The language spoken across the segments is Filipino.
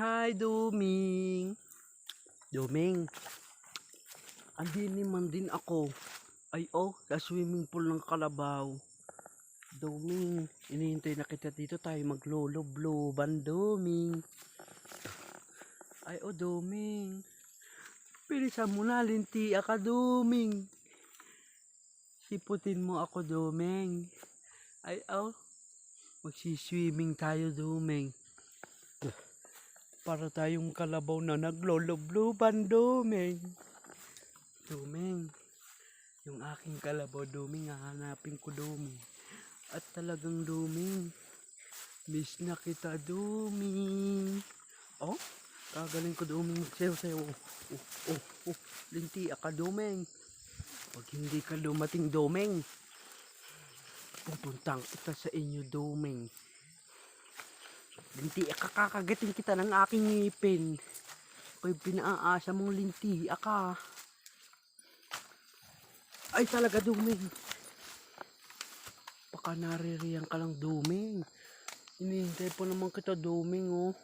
Hi, Duming. Duming. Andin naman din ako. Ay, oh, sa swimming pool ng Kalabaw. Duming, inihintay na kita dito tayo maglolobloban, Duming. Ay, oh, Duming. Bilisan mo na, linti ka, Duming. Siputin mo ako, Duming. Ay, oh, magsiswimming tayo, Duming para tayong kalabaw na naglolobluban, Domeng. Domeng, yung aking kalabaw, Domeng, hahanapin ko, Domeng. At talagang, Domeng, miss na kita, Domeng. Oh, kagaling ko, Domeng, magsayaw-sayaw. Oh, oh, oh, linti ka, Domeng. Pag hindi ka dumating, Domeng, pupuntang kita sa inyo, Domeng. Linti, kakagatin kita ng aking ngipin. Ako'y pinaaasa mong linti, aka. Ay talaga, duming. Baka naririyan ka lang, duming. Hinihintay po naman kita, duming, oh.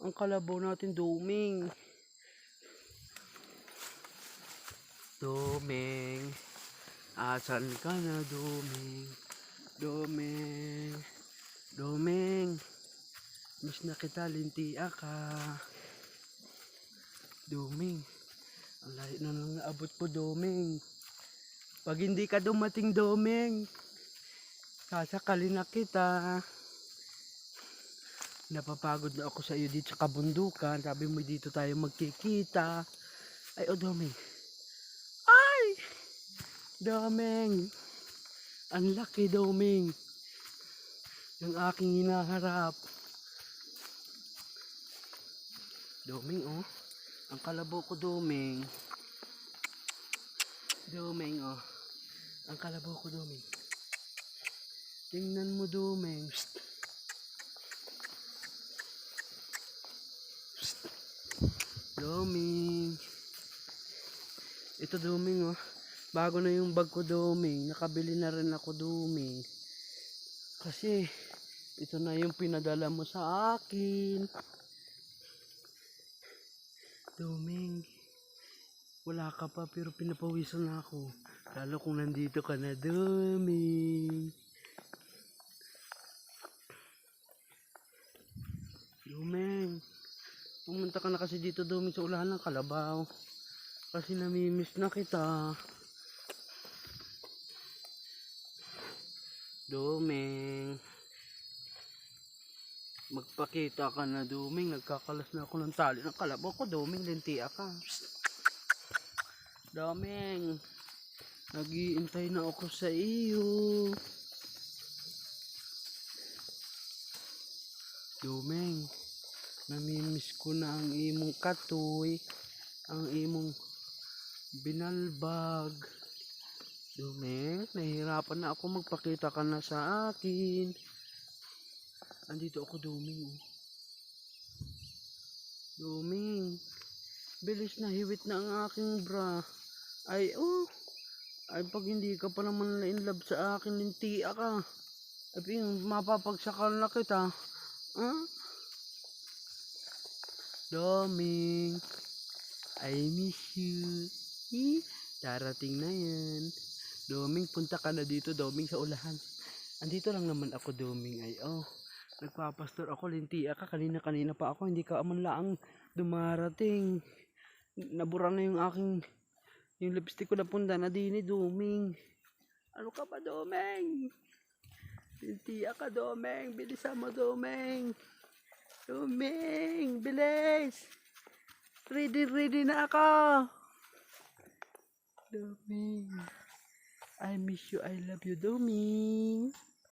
Ang kalabaw natin, duming. Duming. Asan ka na, duming? Duming. Duming. Miss na kita, linti ka. Duming. Ang layo na lang naabot ko, Duming. Pag hindi ka dumating, Duming, sasakali na kita. Napapagod na ako sa iyo dito sa kabundukan. Sabi mo dito tayo magkikita. Ay, oh, Duming. Ay! Duming. Ang laki, Duming. Ng aking hinaharap. Doming, oh. Ang kalabaw ko, Doming. Doming, oh. Ang kalabaw ko, Doming. Tingnan mo, Doming. Psst. Psst. Doming. Ito, Doming, oh. Bago na yung bag ko, Doming. Nakabili na rin ako, Doming. Kasi, ito na yung pinadala mo sa akin. Doming, wala ka pa pero pinapawisan na ako. Lalo kung nandito ka na, Doming. Doming, pumunta ka na kasi dito, Doming, sa ulahan ng kalabaw. Kasi namimiss na kita. Doming. Magpakita ka na, Duming. Nagkakalas na ako ng tali ng kalabaw ko, Duming. Lintia ka. Psst. Duming. Nagiintay na ako sa iyo. Duming. Namimiss ko na ang imong katoy. Ang imong binalbag. Duming, nahihirapan na ako magpakita ka na sa akin. Andito ako, Duming. Oh. Duming. Bilis na hiwit na ang aking bra. Ay, oh. Ay, pag hindi ka pa naman in love sa akin, linti ka. Ay, ping, mapapagsakal na kita. Huh? Duming. I miss you. Hi, darating na yan. Doming, punta ka na dito, Doming, sa ulahan. Andito lang naman ako, Doming. Ay, oh nagpapastor ako lintia ka. Kanina kanina pa ako. Hindi ka man laang dumarating. Nabura na yung aking yung lipstick ko na punta na dini duming ano ka ba duming lintia ka duming bilisan mo duming duming bilis. Ready ready na ako. Duming I miss you. I love you duming